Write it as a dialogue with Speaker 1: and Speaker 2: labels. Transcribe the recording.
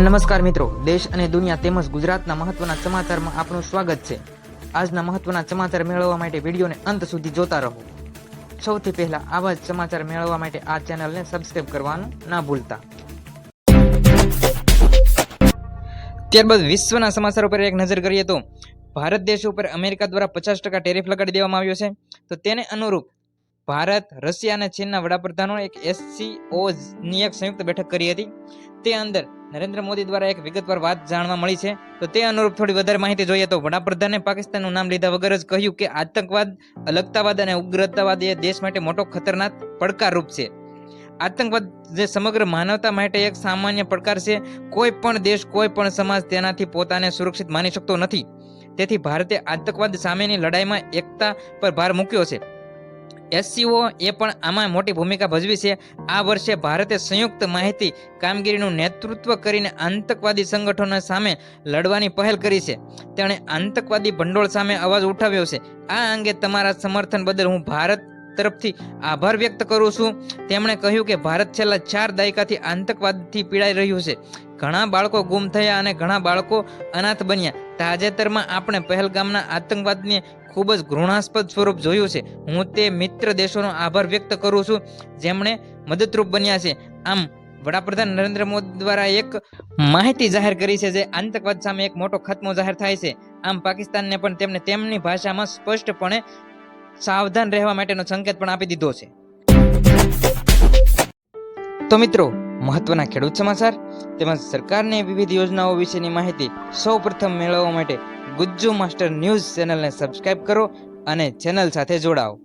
Speaker 1: નમસ્કાર મિત્રો, દેશ અને દુનિયા તેમજ ગુજરાતના મહત્વના સમાચારમાં આપનું સ્વાગત છે. આજના મહત્વના સમાચાર મેળવવા માટે વિડીયોને અંત સુધી જોતા રહો. સૌથી પહેલા આવા જ સમાચાર મેળવવા માટે આ ચેનલને સબસ્ક્રાઇબ કરવાનું ના ભૂલતા. ત્યારબાદ વિશ્વના સમાચાર ઉપર એક નજર કરીએ તો, ભારત દેશ ઉપર અમેરિકા દ્વારા પચાસ ટકા ટેરિફ લગાડી દેવામાં આવ્યો છે. તો તેને અનુરૂપ ભારત, રશિયા અને ચીનના વડાપ્રધાનો એક એસસીઓ ની એક સંયુક્ત બેઠક કરી હતી. તે અંદર નરેન્દ્ર મોદી દ્વારા એક વિગતવાર વાત જાણવા મળી છે. તો તે અનુરૂપ થોડી વધારે માહિતી જોઈએ તો વડાપ્રધાને પાકિસ્તાનનું નામ લીધા વગર જ કહ્યું કે આતંકવાદ, અલગતાવાદ અને ઉગ્રતાવાદ એ દેશ માટે મોટો ખતરનાક પડકારરૂપ છે. આતંકવાદ જે સમગ્ર માનવતા માટે એક સામાન્ય પડકાર છે. કોઈ પણ દેશ, કોઈ પણ સમાજ તેનાથી પોતાને સુરક્ષિત માની શકતો નથી. તેથી ભારતે આતંકવાદ સામેની લડાઈમાં એકતા પર ભાર મૂક્યો છે. એસસીઓ એ પણ આમાં મોટી ભૂમિકા ભજવી છે. આ વર્ષે ભારતે સંયુક્ત માહિતી કામગીરીનું નેતૃત્વ કરીને આતંકવાદી સંગઠનો સામે લડવાની પહેલ કરી છે. તેણે આતંકવાદી ભંડોળ સામે અવાજ ઉઠાવ્યો છે. આ અંગે તમારા સમર્થન બદલ હું ભારત તરફથી આભાર વ્યક્ત કરું છું. તેમણે કહ્યું કે ભારત છેલ્લા ચાર દાયકાથી આતંકવાદથી પીડાઈ રહ્યું છે. ઘણા બાળકો ગુમ થયા અને ઘણા બાળકો અનાથ બન્યા. તાજેતરમાં આપણે પહેલગામના આતંકવાદને ખૂબ જ ઘૃણાસ્પદ સ્વરૂપ જોયું છે. હું તે મિત્ર દેશોનો આભાર વ્યક્ત કરું છું, જેમણે મદદરૂપ બન્યા છે. આમ, વડાપ્રધાન નરેન્દ્ર મોદી દ્વારા એક માહિતી જાહેર કરી છે જે આતંકવાદ સામે એક મોટો ખતમો જાહેર થાય છે. આમ, પાકિસ્તાનને પણ તેમને તેમની ભાષામાં સ્પષ્ટપણે સાવધાન રહેવા માટેનો સંકેત પણ આપી દીધો છે. તો મિત્રો, મહત્વના ખેડૂત સમાચાર તેમજ સરકારની વિવિધ યોજનાઓ વિશેની માહિતી સૌપ્રથમ મેળવવા માટે ગુજ્જુ માસ્ટર ન્યૂઝ ચેનલને સબસ્ક્રાઇબ કરો અને ચેનલ સાથે જોડાઓ.